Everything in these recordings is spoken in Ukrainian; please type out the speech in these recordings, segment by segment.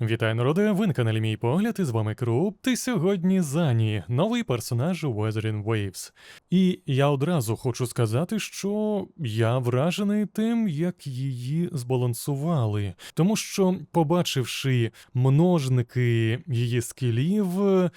Вітаю, народи! Ви на каналі Мій Погляд, і з вами Круп. Ти сьогодні Зані, новий персонаж у Weathering Waves. І я одразу хочу сказати, що я вражений тим, як її збалансували. Тому що, побачивши множники її скілів,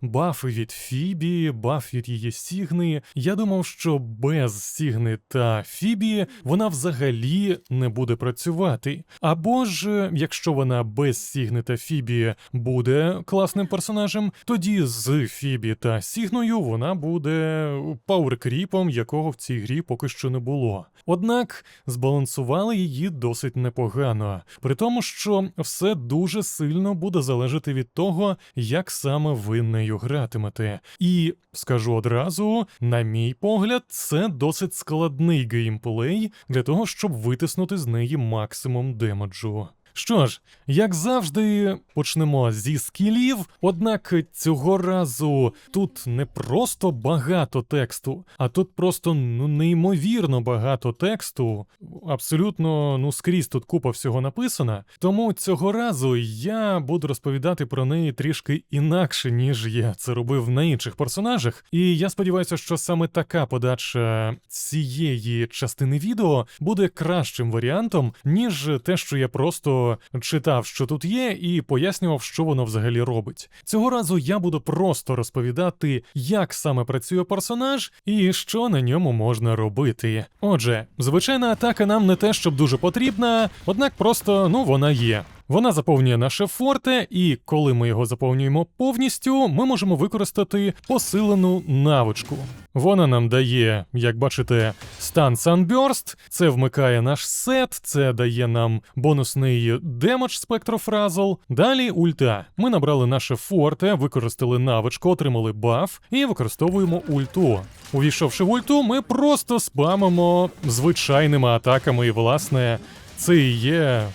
бафи від Фібі, баф від її Сігни, я думав, що без Сігни та Фібі вона взагалі не буде працювати. Або ж, якщо вона без Сігни та Фібі буде класним персонажем, тоді з Фібі та Сігною вона буде пауеркріпом, якого в цій грі поки що не було. Однак збалансували її досить непогано, при тому, що все дуже сильно буде залежати від того, як саме ви нею гратимете. І скажу одразу, на мій погляд, це досить складний геймплей для того, щоб витиснути з неї максимум демеджу. Що ж, як завжди, почнемо зі скілів. Однак цього разу тут не просто багато тексту, а тут просто ну неймовірно багато тексту. Абсолютно, ну скрізь тут купа всього написана. Тому цього разу я буду розповідати про неї трішки інакше, ніж я це робив на інших персонажах. І я сподіваюся, що саме така подача цієї частини відео буде кращим варіантом, ніж те, що я просто читав, що тут є, і пояснював, що воно взагалі робить. Цього разу я буду просто розповідати, як саме працює персонаж і що на ньому можна робити. Отже, звичайна атака нам не те, щоб дуже потрібна, однак просто ну вона є. Вона заповнює наше форте, і коли ми його заповнюємо повністю, ми можемо використати посилену навичку. Вона нам дає, як бачите, стан Sunburst, це вмикає наш сет, це дає нам бонусний демедж спектрофразл. Далі ульта. Ми набрали наше форте, використали навичку, отримали баф і використовуємо ульту. Увійшовши в ульту, ми просто спамимо звичайними атаками, і власне це і є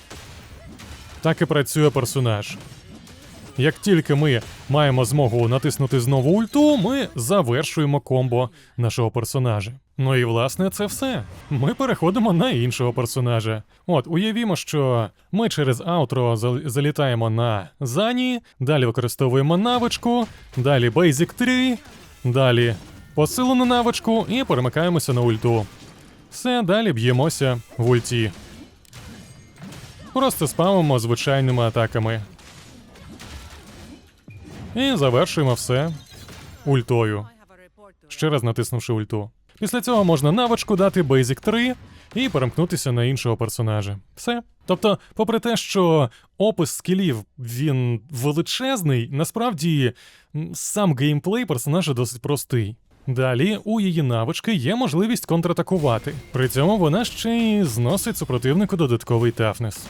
так і працює персонаж. Як тільки ми маємо змогу натиснути знову ульту, ми завершуємо комбо нашого персонажа. Ну і власне це все. Ми переходимо на іншого персонажа. От, уявімо, що ми через аутро залітаємо на Зані, далі використовуємо навичку, далі Basic 3, далі посилену навичку і перемикаємося на ульту. Все, далі б'ємося в ульті. Просто спамимо звичайними атаками. І завершуємо все ультою. Ще раз натиснувши ульту. Після цього можна навичку дати Basic 3 і перемкнутися на іншого персонажа. Все. Тобто, попри те, що опис скілів він величезний, насправді сам геймплей персонажа досить простий. Далі у її навички є можливість контратакувати. При цьому вона ще й зносить супротивнику додатковий тафнес.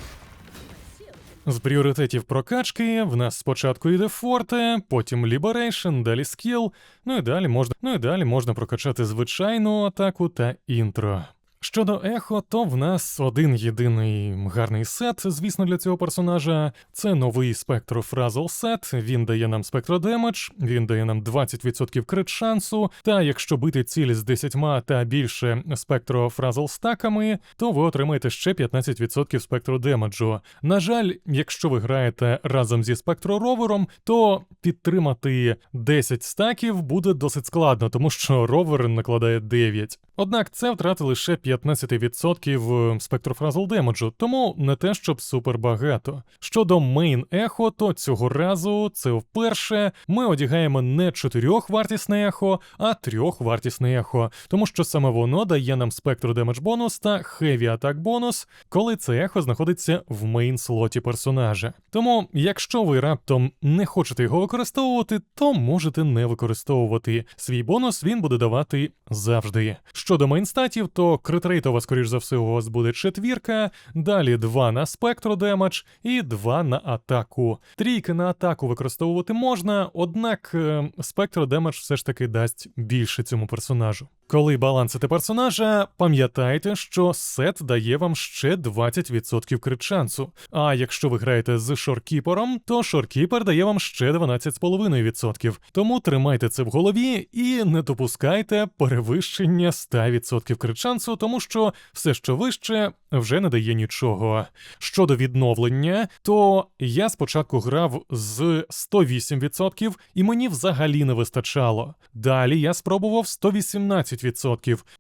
З пріоритетів прокачки в нас спочатку йде форте, потім ліберейшн, далі скіл, ну і далі можна, ну і далі можна прокачати звичайну атаку та інтро. Щодо ехо, то в нас один єдиний гарний сет, звісно, для цього персонажа. Це новий спектрофразл сет. Він дає нам спектродемедж, він дає нам 20% крит шансу. Та якщо бити ціль з 10 та більше спектрофразл стаками, то ви отримаєте ще 15% спектродемеджу. На жаль, якщо ви граєте разом зі спектроровером, то підтримати 10 стаків буде досить складно, тому що ровер накладає 9. Однак це втрати лише 15% спектрофразл демеджу, тому не те, щоб супер багато. Щодо мейн ехо, то цього разу це вперше ми одягаємо не чотирьохвартісне ехо, а трьохвартісне ехо, тому що саме воно дає нам спектру демедж бонус та хеві атак бонус, коли це ехо знаходиться в мейн слоті персонажа. Тому, якщо ви раптом не хочете його використовувати, то можете не використовувати. Свій бонус він буде давати завжди. Щодо мейнстатів, то критрейтова, скоріш за все, у вас буде четвірка, далі 2 на спектру демедж і 2 на атаку. Трійки на атаку використовувати можна, однак е, спектро демедж все ж таки дасть більше цьому персонажу. Коли балансите персонажа, пам'ятайте, що сет дає вам ще 20% крит шансу. А якщо ви граєте з шоркіпером, то шоркіпер дає вам ще 12,5%. Тому тримайте це в голові і не допускайте перевищення 100% крит шансу, тому що все, що вище, вже не дає нічого. Щодо відновлення, то я спочатку грав з 108%, і мені взагалі не вистачало. Далі я спробував 118%.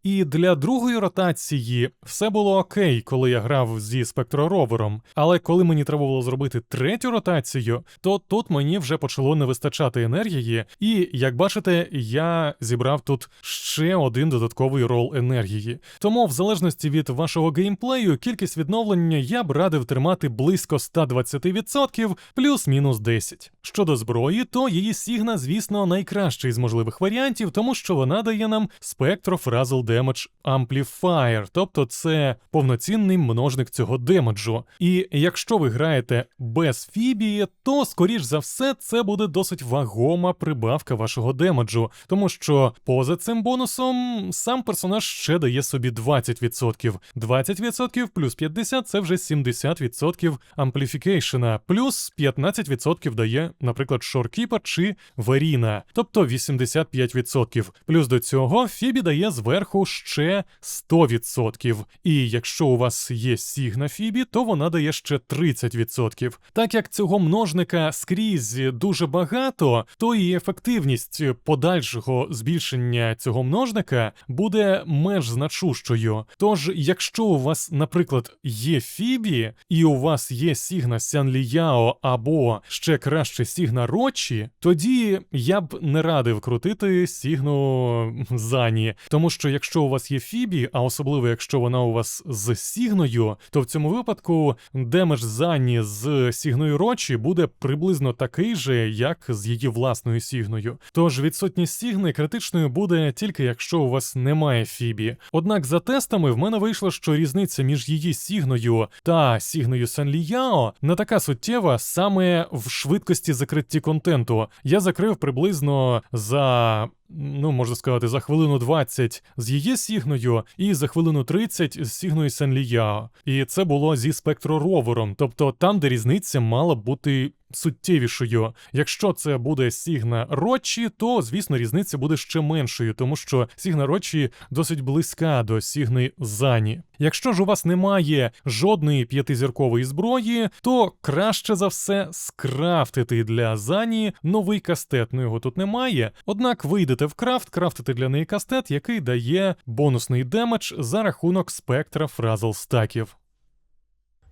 І для другої ротації все було окей, коли я грав зі спектроровером. Але коли мені треба було зробити третю ротацію, то тут мені вже почало не вистачати енергії, і як бачите, я зібрав тут ще один додатковий рол енергії. Тому, в залежності від вашого геймплею, кількість відновлення я б радив тримати близько 120%, плюс-мінус 10. Щодо зброї, то її Сігна, звісно, найкращий з можливих варіантів, тому що вона дає нам Spectro Frazzle Damage Amplifier, тобто це повноцінний множник цього демеджу. І якщо ви граєте без фібії, то скоріш за все це буде досить вагома прибавка вашого демеджу, тому що поза цим бонусом сам персонаж ще дає собі 20%. 20% плюс 50% це вже 70% ампліфікейшена, плюс 15% дає, наприклад, Шоркіпа чи Веріна, тобто 85%. Плюс до цього Фібі дає зверху ще 100%. І якщо у вас є Сігна Фібі, то вона дає ще 30%. Так як цього множника скрізь дуже багато, то і ефективність подальшого збільшення цього множника буде меж значущою. Тож, якщо у вас, наприклад, є Фібі, і у вас є Сігна Сянліяо або ще краще Сігна Рочі, тоді я б не радив крутити Сігну Зані. Тому що якщо у вас є Фібі, а особливо якщо вона у вас з Сігною, то в цьому випадку демедж Зані з Сігною Рочі буде приблизно такий же, як з її власною Сігною. Тож відсутність Сігни критичною буде тільки якщо у вас немає Фібі. Однак за тестами в мене вийшло, що різниця між її Сігною та Сігною Санліяо не така суттєва саме в швидкості закритті контенту. Я закрив приблизно за. Ну, можна сказати, за хвилину 20 з її сігною, і за хвилину 30 з сігною Сен-Ліяо. І це було зі спектроровером, тобто там, де різниця мала бути суттєвішою. Якщо це буде Сігна Рочі, то звісно різниця буде ще меншою, тому що Сігна Рочі досить близька до Сігни Зані. Якщо ж у вас немає жодної п'ятизіркової зброї, то краще за все скрафтити для Зані новий кастет. Ну його тут немає. Однак ви йдете в крафт, крафтите для неї кастет, який дає бонусний демедж за рахунок спектра фразл стаків.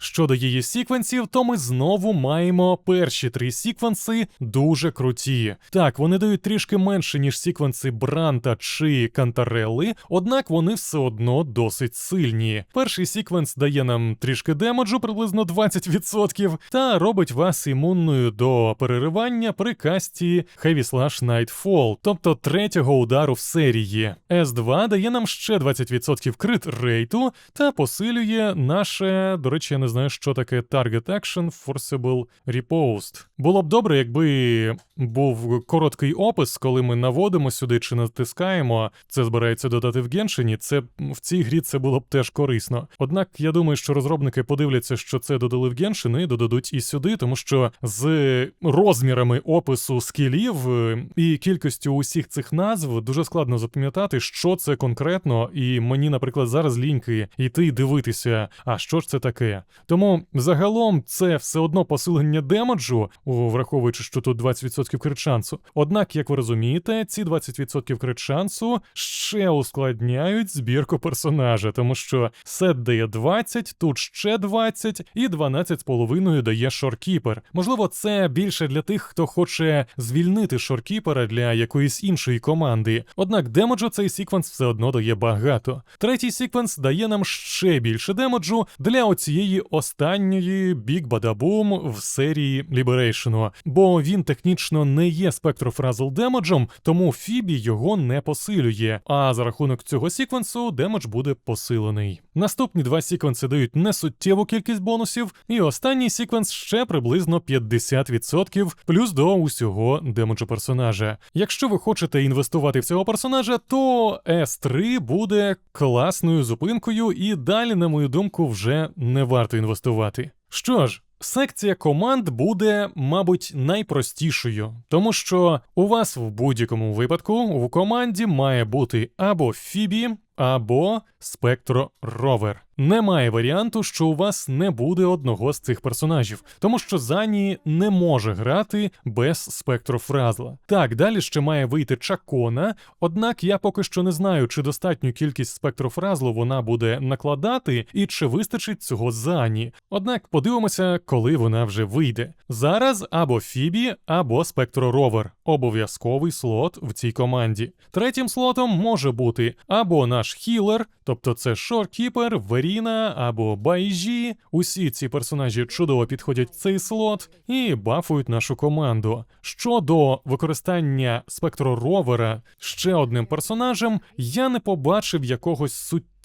Щодо її сіквенсів, то ми знову маємо перші три сіквенси дуже круті. Так, вони дають трішки менше, ніж сіквенси Бранта чи Кантарелли, однак вони все одно досить сильні. Перший сіквенс дає нам трішки демеджу, приблизно 20%, та робить вас імунною до переривання при касті Heavy Slash Nightfall, тобто третього удару в серії. S2 дає нам ще 20% крит рейту та посилює наше, до речі, я не знаю, що таке Target Action Forcible Repost. Було б добре, якби був короткий опис, коли ми наводимо сюди чи натискаємо. Це збирається додати в Геншині. Це в цій грі це було б теж корисно. Однак я думаю, що розробники подивляться, що це додали в Геншин, і додадуть і сюди, тому що з розмірами опису скілів е, і кількістю усіх цих назв дуже складно запам'ятати, що це конкретно, і мені, наприклад, зараз ліньки йти і дивитися, а що ж це таке. Тому загалом це все одно посилення демеджу, враховуючи, що тут 20% крит шансу. Однак, як ви розумієте, ці 20% крит шансу ще ускладняють збірку персонажа, тому що сет дає 20, тут ще 20 і 12,5 дає шоркіпер. Можливо, це більше для тих, хто хоче звільнити шоркіпера для якоїсь іншої команди. Однак демеджу цей секвенс все одно дає багато. Третій секвенс дає нам ще більше демеджу для оцієї останньої Big Badaboom в серії Liberation, бо він технічно не є спектрофразл демеджем, тому Фібі його не посилює. А за рахунок цього сіквенсу демедж буде посилений. Наступні два секвенси дають несуттєву кількість бонусів, і останній секвенс ще приблизно 50% плюс до усього демеджу персонажа. Якщо ви хочете інвестувати в цього персонажа, то S3 буде класною зупинкою, і далі, на мою думку, вже не варто інвестувати. Що ж. Секція команд буде, мабуть, найпростішою, тому що у вас в будь-якому випадку в команді має бути або Фібі, або Спектро Ровер. Немає варіанту, що у вас не буде одного з цих персонажів, тому що Зані не може грати без спектрофразла. Так, далі ще має вийти Чакона, однак я поки що не знаю, чи достатню кількість спектрофразлу вона буде накладати і чи вистачить цього Зані. Однак подивимося, коли вона вже вийде. Зараз або Фібі, або Спектроровер. Обов'язковий слот в цій команді. Третім слотом може бути або наш хілер, тобто це Шоркіпер, Веріна або Байжі. Усі ці персонажі чудово підходять в цей слот і бафують нашу команду. Щодо використання спектро ровера ще одним персонажем, я не побачив якогось суттєвого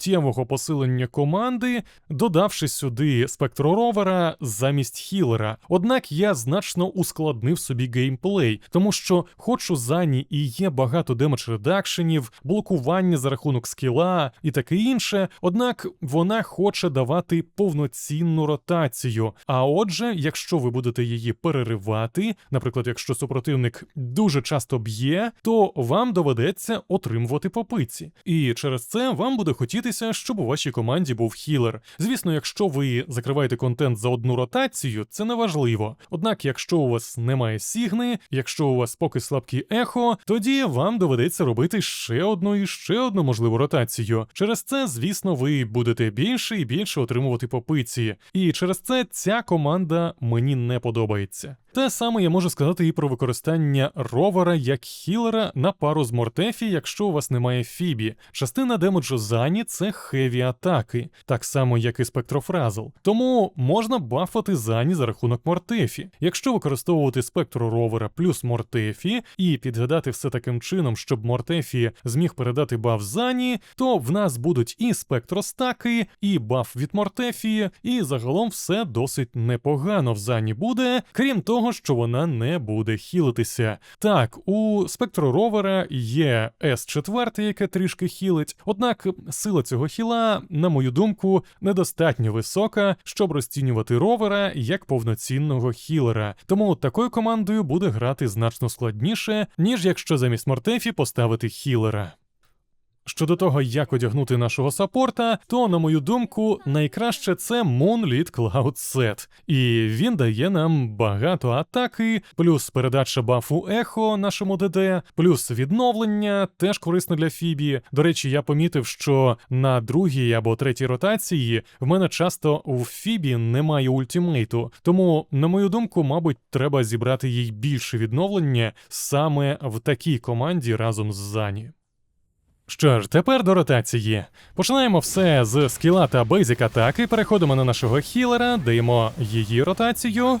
посилення команди, додавши сюди спектроровера замість хілера. Однак я значно ускладнив собі геймплей, тому що, хоч у Зані і є багато демедж редакшенів, блокування за рахунок скіла і таке інше, однак вона хоче давати повноцінну ротацію. А отже, якщо ви будете її переривати, наприклад, якщо супротивник дуже часто б'є, то вам доведеться отримувати попиці. І через це вам буде хотітися, щоб у вашій команді був хілер. Звісно, якщо ви закриваєте контент за одну ротацію, це не важливо. Однак, якщо у вас немає сігни, якщо у вас поки слабкі ехо, тоді вам доведеться робити ще одну і ще одну можливу ротацію. Через це, звісно, ви будете більше і більше отримувати попиці. І через це ця команда мені не подобається. Те саме я можу сказати і про використання ровера як хілера на пару з Мортефі, якщо у вас немає Фібі. Частина демеджу Зані це хеві атаки, так само як і спектрофразл. Тому можна бафати Зані за рахунок Мортефі. Якщо використовувати спектру ровера плюс Мортефі і підгадати все таким чином, щоб Мортефі зміг передати баф Зані, то в нас будуть і спектростаки, і баф від Мортефі, і загалом все досить непогано в Зані буде, крім того, що вона не буде хілитися. Так, у спектру ровера є С4, яке трішки хілить, однак сила цього хіла, на мою думку, недостатньо висока, щоб розцінювати ровера як повноцінного хілера. Тому такою командою буде грати значно складніше, ніж якщо замість Мортефі поставити хілера. Щодо того, як одягнути нашого саппорта, то, на мою думку, найкраще це Moonlit Cloud Set. І він дає нам багато атаки, плюс передача бафу ехо нашому ДД, плюс відновлення, теж корисно для Фібі. До речі, я помітив, що на другій або третій ротації в мене часто у Фібі немає ультимейту. Тому, на мою думку, мабуть, треба зібрати їй більше відновлення саме в такій команді разом з Зані. Що ж, тепер до ротації. Починаємо все з скіла та бейзик атаки, переходимо на нашого хілера, даємо її ротацію.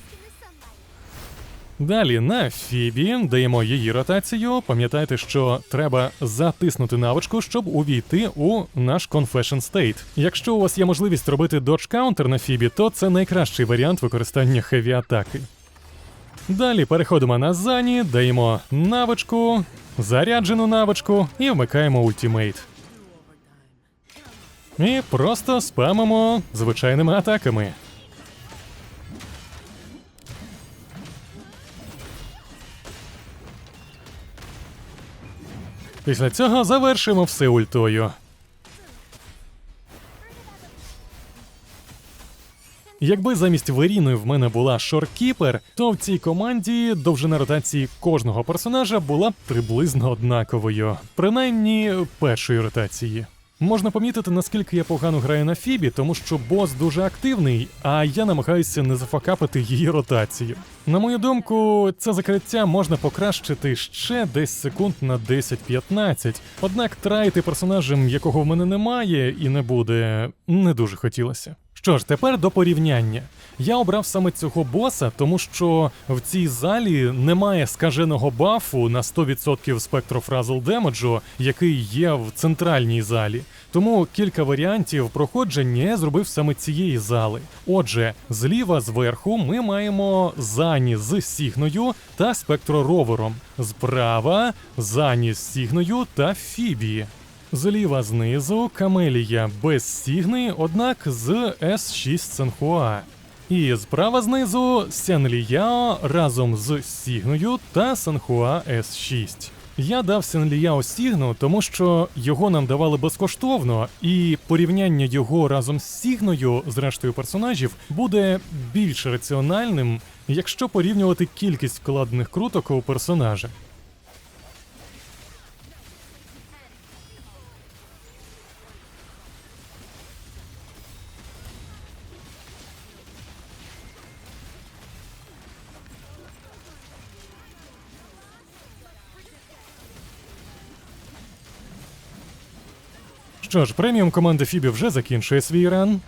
Далі на Фібі даємо її ротацію. Пам'ятайте, що треба затиснути навичку, щоб увійти у наш Confession State. Якщо у вас є можливість робити додж каунтер на Фібі, то це найкращий варіант використання хеві атаки. Далі переходимо на Зані, даємо навичку, заряджену навичку і вмикаємо ультимейт. І просто спамимо звичайними атаками. Після цього завершимо все ультою. Якби замість Веріни в мене була шоркіпер, то в цій команді довжина ротації кожного персонажа була б приблизно однаковою, принаймні першої ротації. Можна помітити, наскільки я погано граю на Фібі, тому що бос дуже активний, а я намагаюся не зафакапити її ротацію. На мою думку, це закриття можна покращити ще десь секунд на 10-15, однак трайти персонажем, якого в мене немає і не буде, не дуже хотілося. Що ж, тепер до порівняння. Я обрав саме цього боса, тому що в цій залі немає скаженого бафу на 100% спектрофразл демеджу, який є в центральній залі. Тому кілька варіантів проходження я зробив саме цієї зали. Отже, зліва зверху ми маємо Зані з Сігною та спектроровером. Справа Зані з Сігною та Фібі. Зліва знизу Камелія без Сігни, однак з С6 Сенхуа. І справа знизу Сянліяо разом з Сігною та Санхуа С6. Я дав Сянліяо Сігну, тому що його нам давали безкоштовно, і порівняння його разом з Сігною з рештою персонажів буде більш раціональним, якщо порівнювати кількість вкладених круток у персонажа. Що ж, преміум команда Фібі вже закінчує свій ран.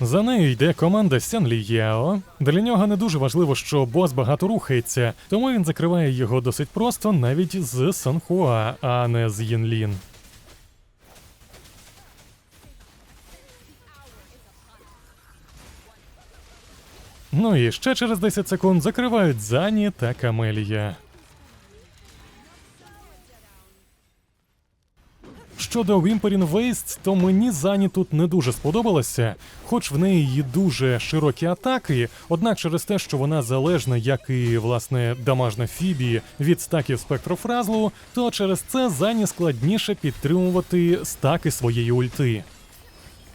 За нею йде команда Сянлі Яо. Для нього не дуже важливо, що бос багато рухається, тому він закриває його досить просто навіть з Санхуа, а не з Їнлін. Ну і ще через 10 секунд закривають Зані та Камелія. Щодо Whimpering Waste, то мені Зані тут не дуже сподобалося, хоч в неї є дуже широкі атаки, однак через те, що вона залежна, як і власне дамажна Фібі від стаків спектрофразлу, то через це Зані складніше підтримувати стаки своєї ульти.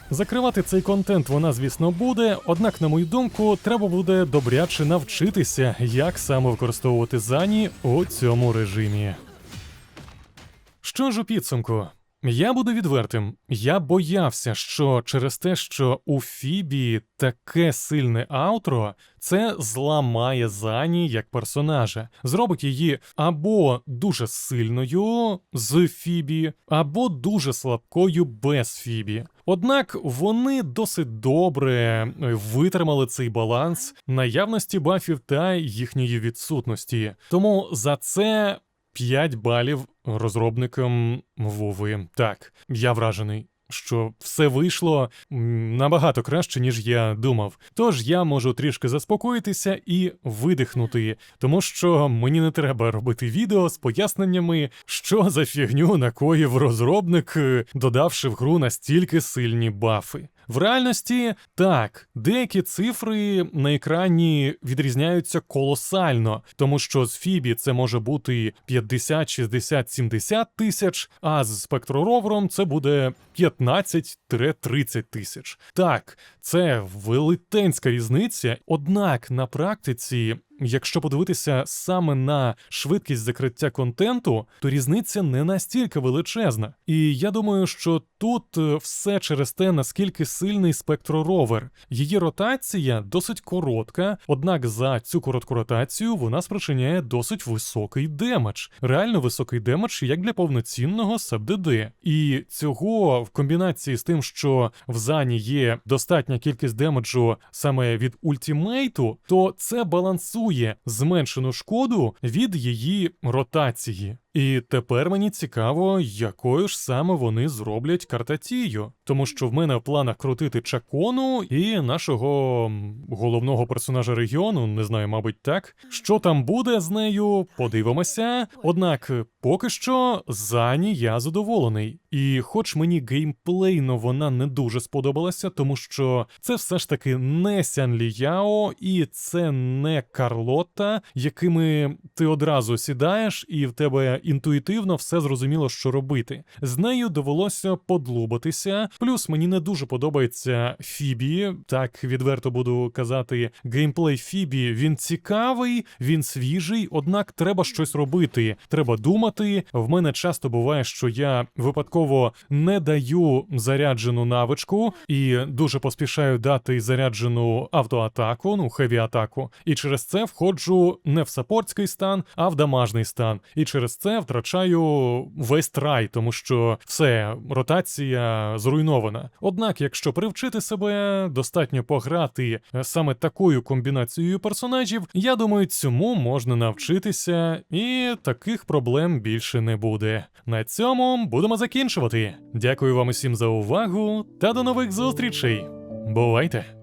Закривати цей контент вона, звісно, буде, однак, на мою думку, треба буде добряче навчитися, як саме використовувати Зані у цьому режимі. Що ж у підсумку? Я буду відвертим. Я боявся, що через те, що у Фібі таке сильне аутро, це зламає Зані як персонажа, зробить її або дуже сильною з Фібі, або дуже слабкою без Фібі. Однак вони досить добре е, витримали цей баланс наявності бафів та їхньої відсутності. Тому за це 5 балів розробникам Вови. Так, я вражений. Що все вийшло набагато краще, ніж я думав. Тож я можу трішки заспокоїтися і видихнути, тому що мені не треба робити відео з поясненнями, що за фігню накоїв розробник, е, додавши в гру настільки сильні бафи. В реальності так, деякі цифри на екрані відрізняються колосально, тому що з Фібі це може бути 50, 60, 70 тисяч, а з спектроровером це буде 15-30 тисяч. Так, це велетенська різниця, однак на практиці. Якщо подивитися саме на швидкість закриття контенту, то різниця не настільки величезна. І я думаю, що тут е, все через те, наскільки сильний спектроровер. Її ротація досить коротка, однак за цю коротку ротацію вона спричиняє досить високий демедж, реально високий демедж, як для повноцінного СабДД. І цього в комбінації з тим, що в Зані є достатня кількість демеджу саме від ультімейту, то це балансує зменшену шкоду від її ротації. І тепер мені цікаво, якою ж саме вони зроблять картатію, тому що в мене в планах крутити чакону і нашого головного персонажа регіону, не знаю, мабуть, так. Що там буде з нею, подивимося. Однак, поки що, Зані я задоволений. І хоч мені геймплейно вона не дуже сподобалася, тому що це все ж таки не Сянлі Яо і це не Карлота, якими ти одразу сідаєш, і в тебе інтуїтивно все зрозуміло, що робити. З нею довелося подлубатися. Плюс мені не дуже подобається Фібі. Так відверто буду казати, геймплей Фібі він цікавий, він свіжий, однак треба щось робити. Треба думати. В мене часто буває, що я випадково не даю заряджену навичку і дуже поспішаю дати заряджену автоатаку, ну хеві атаку. І через це входжу не в саппортський стан, а в дамажний стан. І через це все втрачаю весь трай, тому що все, ротація зруйнована. Однак, якщо привчити себе, достатньо пограти е, саме такою комбінацією персонажів, я думаю, цьому можна навчитися, і таких проблем більше не буде. На цьому будемо закінчувати. Дякую вам усім за увагу та до нових зустрічей. Бувайте!